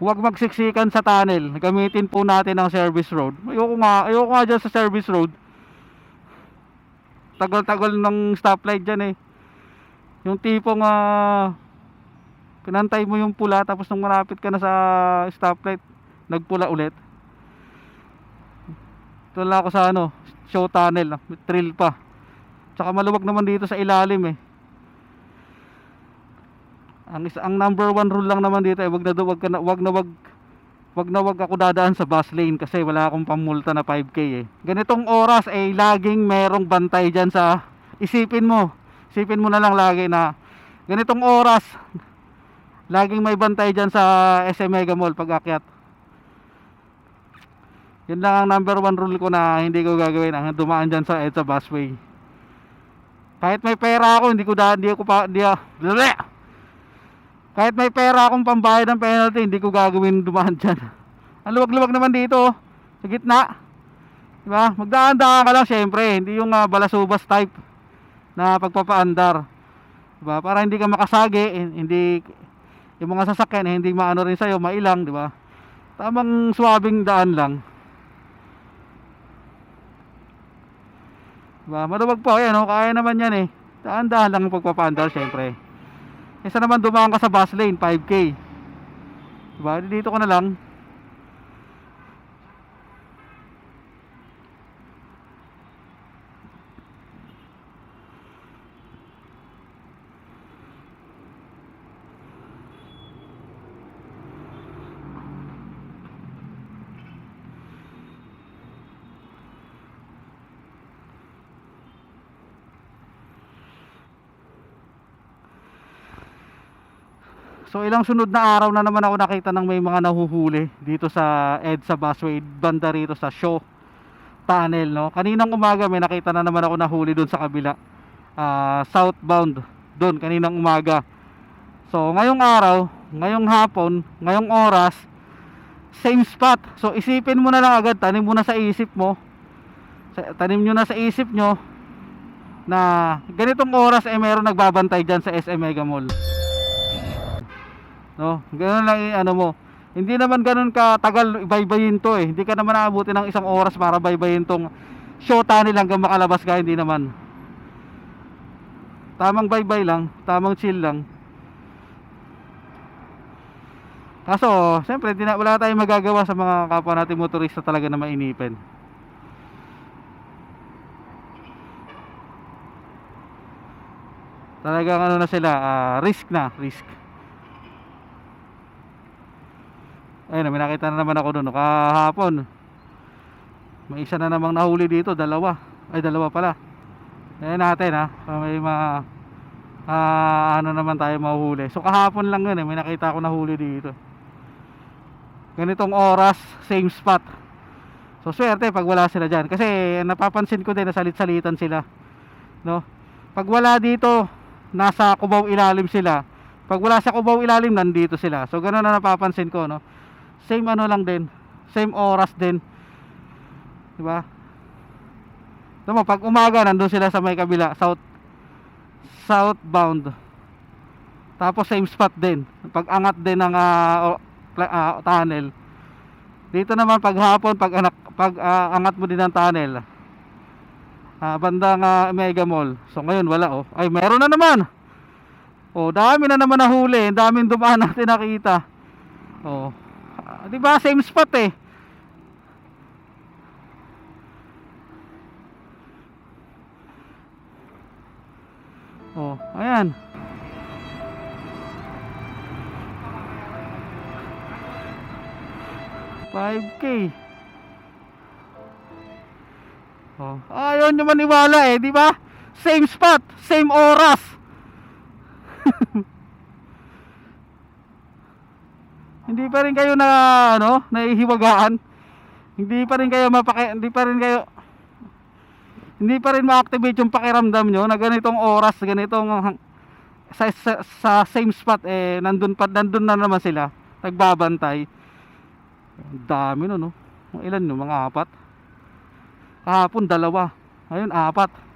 huwag magsiksikan sa tunnel. Gamitin po natin ang service road. Ayoko nga, ayoko nga dyan sa service road. Tagal-tagal ng stoplight dyan eh. Yung tipong ah, pinantay mo yung pula tapos nung malapit ka na sa stoplight, nagpula ulit. Lang ako sa ano, show tunnel, trail pa. Tsaka maluwag naman dito sa ilalim eh. Ang isa ang number one rule lang naman dito ay wag na wag na wag na wag wag na wag ako dadaan sa bus lane kasi wala akong pamulta na 5k eh. Ganitong oras ay laging merong bantay diyan sa isipin mo. Isipin mo na lang lagi na ganitong oras laging may bantay diyan sa SM Mega Mall pag akyat. Yun lang ang number one rule ko na hindi ko gagawin ang dumaan diyan sa EDSA busway. Kahit may pera ako, hindi ko da, hindi ko pa, hindi, bleh! Kahit may pera akong pambayad ng penalty, hindi ko gagawin dumaan dyan. Ang luwag-luwag naman dito, oh, sa gitna. Diba? Magdaan-daan ka lang syempre, hindi yung ah, balasubas type na pagpapaandar. Diba? Para hindi ka makasagi, hin- hindi yung mga sasakyan eh, hindi maano rin sa'yo, mailang, diba? Tamang swabing daan lang. Diba? Maluwag po, ayan, oh, kaya naman yan eh. Daan-daan lang ang pagpapaandar syempre. Isa naman dumaan ka sa bus lane, 5k. Diba? Dito ka na lang. So ilang sunod na araw na naman ako nakita ng may mga nahuhuli dito sa EDSA busway banda rito sa show tunnel no. Kaninang umaga may nakita na naman ako nahuli doon sa kabila. Ah, southbound doon kaninang umaga. So ngayong araw, ngayong hapon, ngayong oras same spot. So isipin mo na lang agad, tanim mo na sa isip mo. Tanim nyo na sa isip nyo na ganitong oras eh meron nagbabantay dyan sa SM Mega Mall. No, ganun lang ano mo. Hindi naman ganun katagal baybayin to eh. Hindi ka naman aabutin ng isang oras para baybayin tong show tunnel hanggang makalabas ka, hindi naman. Tamang baybay lang, tamang chill lang. Kaso, siyempre, na, wala tayong magagawa sa mga kapwa natin motorista talaga na mainipin. Talagang ano na sila, ah, risk na, risk. Ayun, may nakita na naman ako doon kahapon. May isa na namang nahuli dito, dalawa. Ay, dalawa pala. Ayan natin ha. May mga ah, ano naman tayo mahuhuli. So kahapon lang yun eh, may nakita ako nahuli dito. Ganitong oras, same spot. So swerte pag wala sila dyan. Kasi napapansin ko din na salit-salitan sila. No? Pag wala dito, nasa kubaw ilalim sila. Pag wala sa kubaw ilalim, nandito sila. So ganun na napapansin ko, no? Same ano lang din. Same oras din. 'Di ba? Tama, pag umaga nandun sila sa may kabila, south southbound. Tapos same spot din. Pag angat din ng pla- ah, tunnel. Dito naman pag hapon, pag anak pag ah, angat mo din ng tunnel. Ah, bandang ah, Mega Mall. So ngayon wala oh. Ay, meron na naman. Oh, dami na naman nahuli. Daming dumaan natin nakita. Oh. Ah, 'Di ba same spot eh. Oh, ayan. Five K. Oh, ayaw nyo maniwala eh, di ba? Same spot, same oras. Hindi pa rin kayo na ano, nahihiwagaan. Hindi pa rin kayo mapaki hindi pa rin kayo hindi pa rin ma-activate yung pakiramdam nyo na ganitong oras, ganitong sa, sa, sa same spot eh nandun pa nandun na naman sila nagbabantay. Ang dami no, no. Ilan no, mga apat. Kahapon dalawa. Ngayon apat.